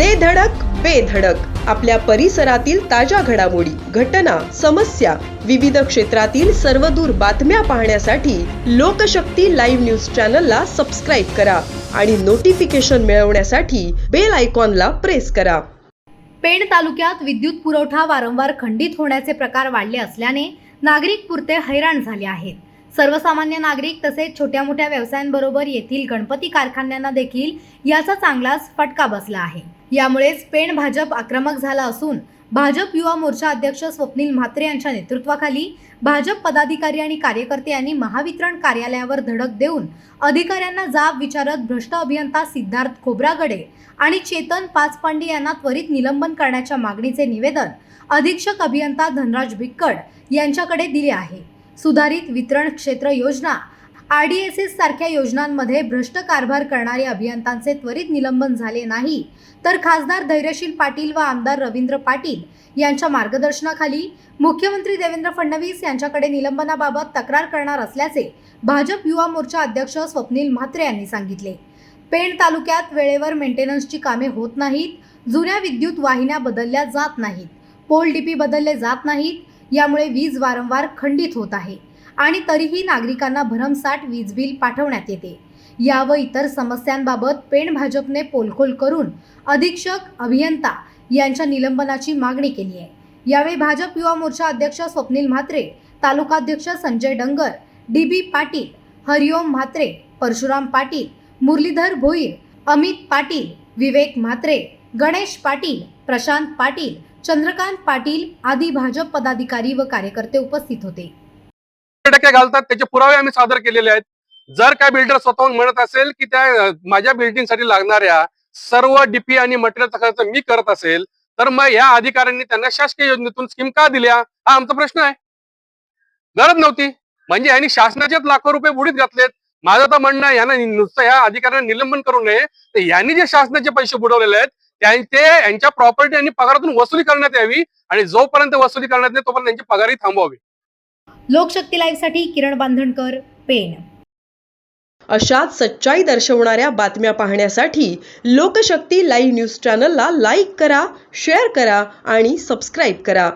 दे धडक बेधडक आपल्या परिसरातील ताज्या घडामोडी घटना समस्या विविध क्षेत्रातील सर्वदूर बातम्या पाहण्यासाठी लोकशक्ती लाईव्ह न्यूज चॅनलला सबस्क्राईब करा आणि नोटिफिकेशन मिळवण्यासाठी बेल आयकॉनला प्रेस करा. पेण तालुक्यात विद्युत पुरवठा वारंवार खंडित होण्याचे प्रकार वाढले असल्याने नागरिक पुरते हैराण झाले आहेत. सर्वसामान्य नागरिक तसेच छोट्या मोठ्या व्यवसायांबरोबर येथील गणपती कारखान्यांना देखील याचा चांगलाच फटका बसला आहे. यामुळेच पेण भाजप आक्रमक झाला असून भाजप युवा मोर्चा अध्यक्ष स्वप्नील म्हात्रे यांच्या नेतृत्वाखाली भाजप पदाधिकारी आणि कार्यकर्ते यांनी महावितरण कार्यालयावर धडक देऊन अधिकाऱ्यांना जाब विचारत भ्रष्ट अभियंता सिद्धार्थ खोब्रागडे आणि चेतन पाचपांडे यांना त्वरित निलंबन करण्याच्या मागणीचे निवेदन अधीक्षक अभियंता धनराज भिक्कड यांच्याकडे दिले आहे. सुधारित वितरण क्षेत्र योजना आर डी एस एस सारख्या योजनांमध्ये भ्रष्ट कारभार करणारे अभियंत्यांचे त्वरित निलंबन झाले नाही. तर खासदार धैर्यशील पाटील व आमदार रवींद्र पाटील यांच्या मार्गदर्शनाखाली मुख्यमंत्री देवेंद्र फडणवीस यांच्याकडे निलंबनाबाबत तक्रार करणार असल्याचे भाजप युवा मोर्चा अध्यक्ष स्वप्नील म्हात्रे यांनी सांगितले. पेण तालुक्यात वेळेवर मेंटेनन्सची कामे होत नाहीत जुन्या विद्युत वाहिन्या बदलल्या जात नाहीत पोल डीपी बदलले जात नाहीत यामुळे वीज वारंवार खंडित होत आहे. आणि तरीही नागरिकांना भरमसाठ वीज बिल पाठवण्यात येते. या व इतर समस्यांबाबत पेण भाजपने पोलखोल करून अधीक्षक अभियंता यांच्या निलंबनाची मागणी केली आहे. यावेळी भाजप युवा मोर्चा अध्यक्ष स्वप्नील म्हात्रे तालुकाध्यक्ष संजय डंगर डी बी पाटील हरिओम म्हात्रे परशुराम पाटील मुरलीधर भोईर अमित पाटील विवेक म्हात्रे गणेश पाटील प्रशांत पाटील चंद्रकांत पाटील आदी भाजप पदाधिकारी व कार्यकर्ते उपस्थित होते. टक्के घालतात त्याचे पुरावे आम्ही सादर केलेले आहेत. जर काय बिल्डर स्वतःहून म्हणत असेल की त्या माझ्या बिल्डिंगसाठी लागणाऱ्या सर्व डीपी आणि मटेरियलचा खर्च मी करत असेल तर मग या अधिकाऱ्यांनी त्यांना शासकीय योजनेतून स्कीम का दिल्या? हा आमचा प्रश्न आहे. गरज नव्हती. म्हणजे यांनी शासनाचेच लाखो रुपये बुडीत घातलेत. माझं तर म्हणणं आहे यांना नुसतं या अधिकाऱ्यांना निलंबन करू नये. तर यांनी जे शासनाचे पैसे बुडवलेले आहेत त्यांचे यांच्या प्रॉपर्टी आणि पगारातून वसुली करण्यात यावी आणि जोपर्यंत वसुली करण्यात नाही तोपर्यंत त्यांची पगारही थांबवावी. लोकशक्ती लाईव्हसाठी किरण बांधणकर पेण. अशाच सच्चाई दर्शवणाऱ्या बातम्या पाहण्यासाठी लोकशक्ती लाईव्ह न्यूज चॅनलला लाईक करा शेअर करा आणि सबस्क्राईब करा.